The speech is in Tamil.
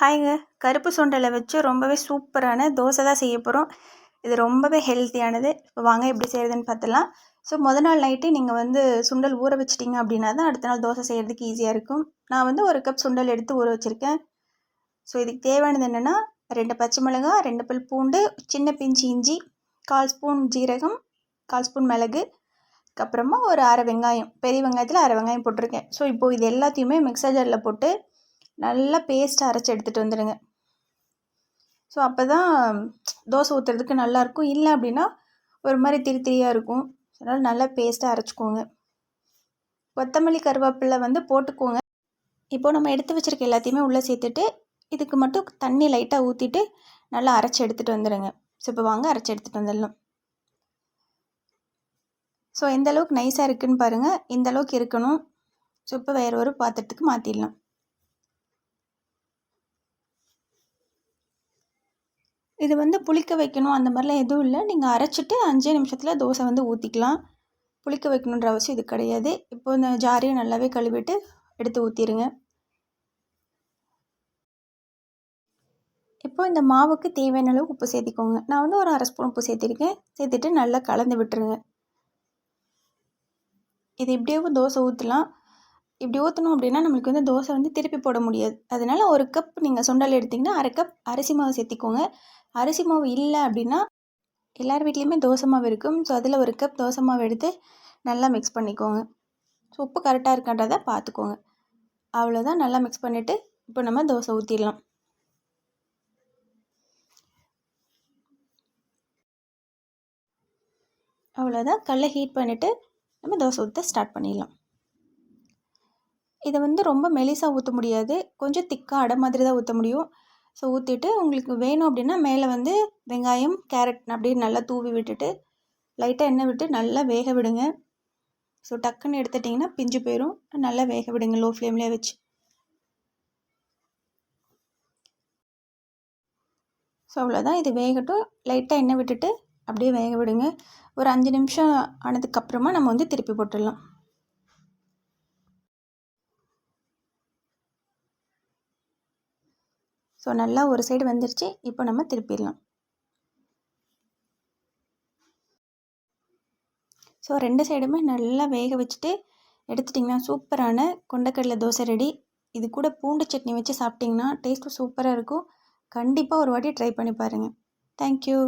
ஹாய்ங்க கருப்பு சுண்டலை வச்சு ரொம்பவே சூப்பரான தோசை தான் செய்ய போகிறோம் இது ரொம்பவே ஹெல்த்தியானது. இப்போ வாங்க எப்படி செய்கிறதுன்னு பார்த்துலாம் ஸோ முத நாள் நைட்டு நீங்கள் வந்து சுண்டல் ஊற வச்சிட்டிங்க அப்படின்னா தான் அடுத்த நாள் தோசை செய்கிறதுக்கு ஈஸியாக இருக்கும். நான் வந்து ஒரு கப் சுண்டல் எடுத்து ஊற வச்சுருக்கேன். ஸோ இதுக்கு தேவையானது என்னென்னா ரெண்டு பச்சை மிளகாய் ரெண்டு பல் பூண்டு சின்ன பிஞ்சு இஞ்சி கால் ஸ்பூன் ஜீரகம் கால் ஸ்பூன் மிளகு அதுக்கப்புறமா ஒரு அரை வெங்காயம் பெரிய வெங்காயத்தில் அரை வெங்காயம் போட்டிருக்கேன். ஸோ இப்போது இது எல்லாத்தையுமே மிக்சர் ஜாரில் போட்டு நல்லா பேஸ்ட்டாக அரைச்சி எடுத்துகிட்டு வந்துடுங்க ஸோ அப்போ தான் தோசை ஊற்றுறதுக்கு நல்லாயிருக்கும் இல்லை அப்படின்னா ஒரு மாதிரி திரி திரியாக இருக்கும். அதனால் நல்லா பேஸ்ட்டாக அரைச்சிக்கோங்க. கொத்தமல்லி கருவேப்பிலை வந்து போட்டுக்கோங்க. இப்போது நம்ம எடுத்து வச்சுருக்க எல்லாத்தையுமே உள்ளே சேர்த்துட்டு இதுக்கு மட்டும் தண்ணி லைட்டாக ஊற்றிட்டு நல்லா அரைச்சி எடுத்துகிட்டு வந்துடுங்க ஸோ இப்போ வாங்க அரைச்சி எடுத்துகிட்டு வந்துடலாம். ஸோ எந்த அளவுக்கு நைஸாக இருக்குதுன்னு பாருங்கள் இந்த அளவுக்கு இருக்கணும். ஸோ இப்போ வேறு ஒரு பாத்திரத்துக்கு மாற்றிடலாம் இது வந்து புளிக்க வைக்கணும் அந்த மாதிரிலாம் எதுவும் இல்லை. நீங்கள் அரைச்சிட்டு அஞ்சே நிமிஷத்தில் தோசை வந்து ஊற்றிக்கலாம் புளிக்க வைக்கணுன்ற அவசியம் இது கிடையாது. இப்போ இந்த ஜாரியை நல்லாவே கழுவிட்டு எடுத்து ஊற்றிடுங்க இப்போ இந்த மாவுக்கு தேவையான அளவு உப்பு சேர்த்திக்கோங்க. நான் வந்து ஒரு அரை ஸ்பூன் உப்பு சேர்த்திருக்கேன். சேர்த்துட்டு நல்லா கலந்து விட்டுருங்க. இது இப்படியே தோசை ஊற்றலாம் இப்படி ஊற்றணும் அப்படின்னா நம்மளுக்கு வந்து தோசை வந்து திருப்பி போட முடியாது. அதனால் ஒரு கப் நீங்கள் சுண்டல் எடுத்திங்கன்னா அரை கப் அரிசி மாவு சேர்த்திக்கோங்க. அரிசி மாவு இல்லை அப்படின்னா எல்லார் வீட்லேயுமே தோசை மாவு இருக்கும். ஸோ அதில் ஒரு கப் தோசை மாவு எடுத்து நல்லா மிக்ஸ் பண்ணிக்கோங்க. ஸோ உப்பு கரெக்டாக இருக்கான்றதை பார்த்துக்கோங்க அவ்வளோதான் நல்லா மிக்ஸ் பண்ணிவிட்டு இப்போ நம்ம தோசை ஊற்றிடலாம் அவ்வளோதான் கல்லை ஹீட் பண்ணிவிட்டு நம்ம தோசை ஊற்ற ஸ்டார்ட் பண்ணிடலாம். இதை வந்து ரொம்ப மெலிசாக ஊற்ற முடியாது. கொஞ்சம் திக்காக அடை மாதிரி தான் ஊற்ற முடியும். ஸோ ஊற்றிட்டு உங்களுக்கு வேணும் அப்படின்னா மேலே வந்து வெங்காயம் கேரட் அப்படியே நல்லா தூவி விட்டுட்டு லைட்டாக எண்ணெய் விட்டு நல்லா வேக விடுங்க. ஸோ டக்குன்னு எடுத்துட்டிங்கன்னா பிஞ்சு போயிடும் நல்லா வேக விடுங்க லோ ஃப்ளேம்லேயே வச்சு. ஸோ அவ்வளோதான் இது வேகட்டும். லைட்டாக எண்ணெய் விட்டுட்டு அப்படியே வேக விடுங்க. ஒரு அஞ்சு நிமிஷம் ஆனதுக்கப்புறமா நம்ம வந்து திருப்பி போட்டுடலாம். ஸோ நல்லா ஒரு சைடு வந்துருச்சு. இப்போ நம்ம திருப்பிடலாம். ஸோ ரெண்டு சைடுமே நல்லா வேக வச்சுட்டு எடுத்துட்டிங்கன்னா சூப்பரான கொண்டக்கடலை தோசை ரெடி. இது கூட பூண்டு சட்னி வச்சு சாப்பிட்டிங்கன்னா டேஸ்ட்டு சூப்பராக இருக்கும். கண்டிப்பாக ஒரு வாட்டி ட்ரை பண்ணி பாருங்கள் தேங்க்யூ